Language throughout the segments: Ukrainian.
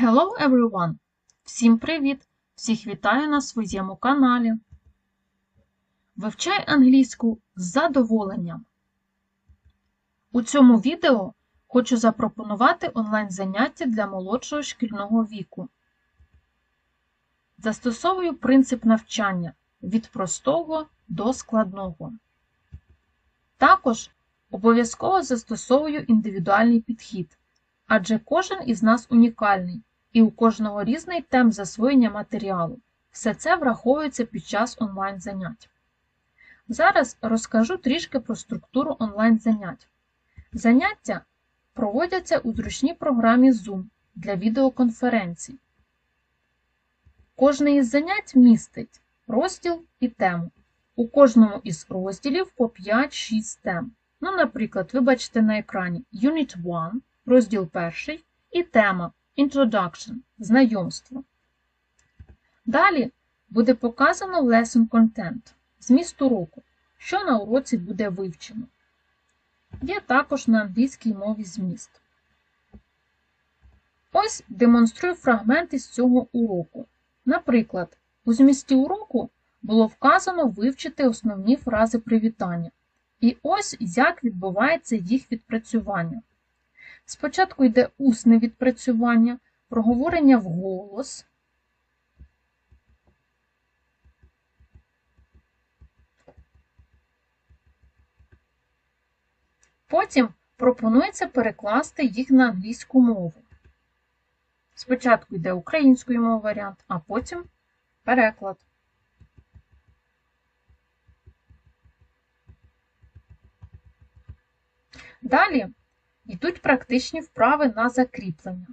Hello everyone! Всім привіт! Всіх вітаю на своєму каналі. Вивчай англійську з задоволенням. У цьому відео хочу запропонувати онлайн-заняття для молодшого шкільного віку. Застосовую принцип навчання від простого до складного. Також обов'язково застосовую індивідуальний підхід, адже кожен із нас унікальний і у кожного різний темп засвоєння матеріалу. Все це враховується під час онлайн-занять. Зараз розкажу трішки про структуру онлайн-занять. Заняття проводяться у зручній програмі Zoom для відеоконференцій. Кожне із занять містить розділ і тему. У кожному із розділів по 5-6 тем. Ну, наприклад, ви бачите на екрані Unit 1, розділ 1 і тема Introduction знайомство. Далі буде показано Lesson Content зміст уроку, що на уроці буде вивчено. Є також на англійській мові зміст. Ось демонструю фрагменти з цього уроку. Наприклад, у змісті уроку було вказано вивчити основні фрази привітання. І ось як відбувається їх відпрацювання. Спочатку йде усне відпрацювання, проговорення вголос. Потім пропонується перекласти їх на англійську мову. Спочатку йде українською мовою варіант, а потім переклад. Далі йдуть практичні вправи на закріплення.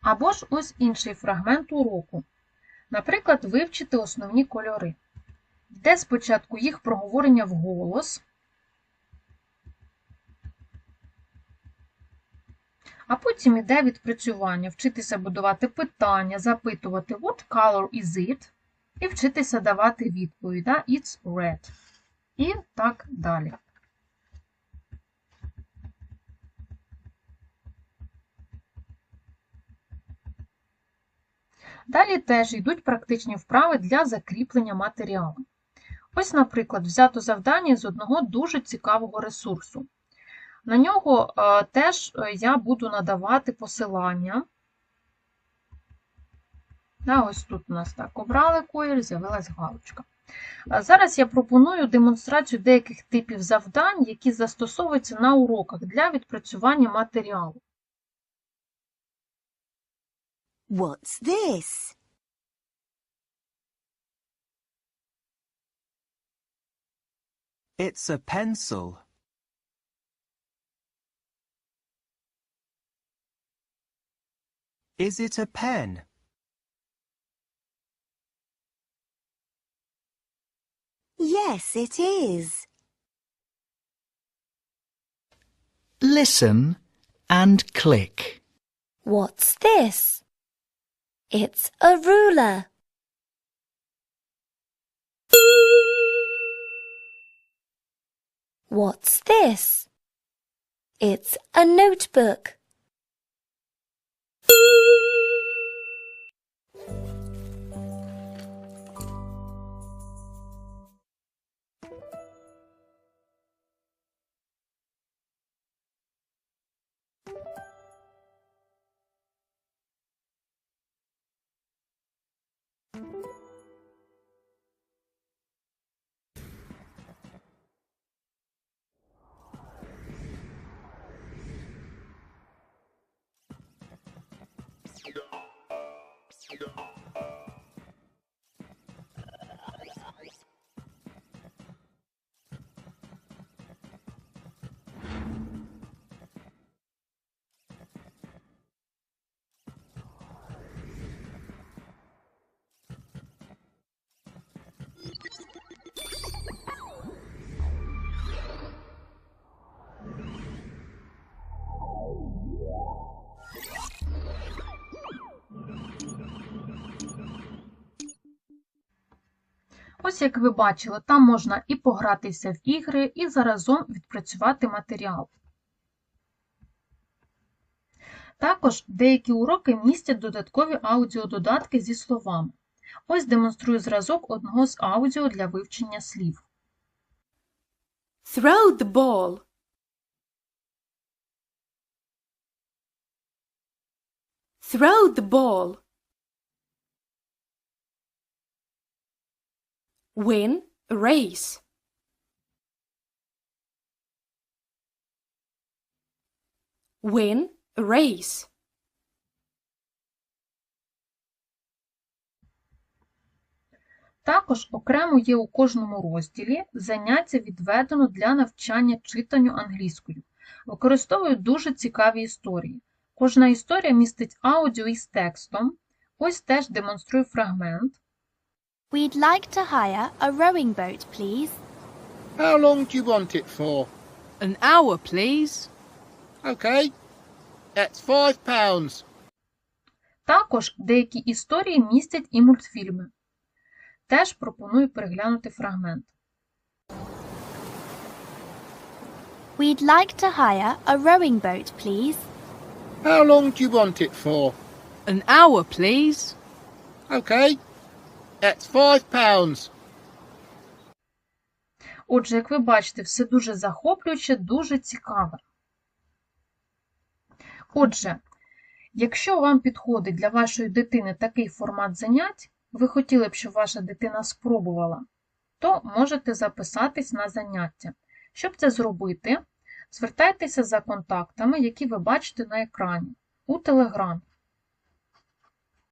Або ж ось інший фрагмент уроку. Наприклад, вивчити основні кольори. Йде спочатку їх проговорення вголос, а потім іде відпрацювання, вчитися будувати питання, запитувати What color is it? І вчитися давати відповідь да? It's red. І так далі. Далі теж йдуть практичні вправи для закріплення матеріалу. Ось, наприклад, взято завдання з одного дуже цікавого ресурсу. На нього е, теж я буду надавати посилання. Да, ось тут у нас так обрали колір, з'явилась галочка. Зараз я пропоную демонстрацію деяких типів завдань, які застосовуються на уроках для відпрацювання матеріалу. What's this? It's a pencil. Is it a pen? Yes, it is. Listen and click. What's this? It's a ruler. What's this? It's a notebook. Bye. Ось як ви бачили, там можна і погратися в ігри, і заразом відпрацювати матеріал. Також деякі уроки містять додаткові аудіододатки зі словами. Ось демонструю зразок одного з аудіо для вивчення слів. Throw the ball. Throw the ball. Win a race. Win a race. Також окремо є у кожному розділі заняття відведено для навчання читанню англійською. Використовую дуже цікаві історії. Кожна історія містить аудіо із текстом. Ось теж демонструю фрагмент. We'd like to hire a rowing boat, please. How long do you want it for? An hour, please. Okay. That's five pounds. Також деякі історії містять і мультфільми. Теж пропоную переглянути фрагмент. We'd like to hire a rowing boat, please. How long do you want it for? An hour, please. Okay. That's five pounds. Отже, як ви бачите, все дуже захоплююче, дуже цікаве. Отже, якщо вам підходить для вашої дитини такий формат занять, ви хотіли б, щоб ваша дитина спробувала, то можете записатись на заняття. Щоб це зробити, звертайтеся за контактами, які ви бачите на екрані, у Telegram.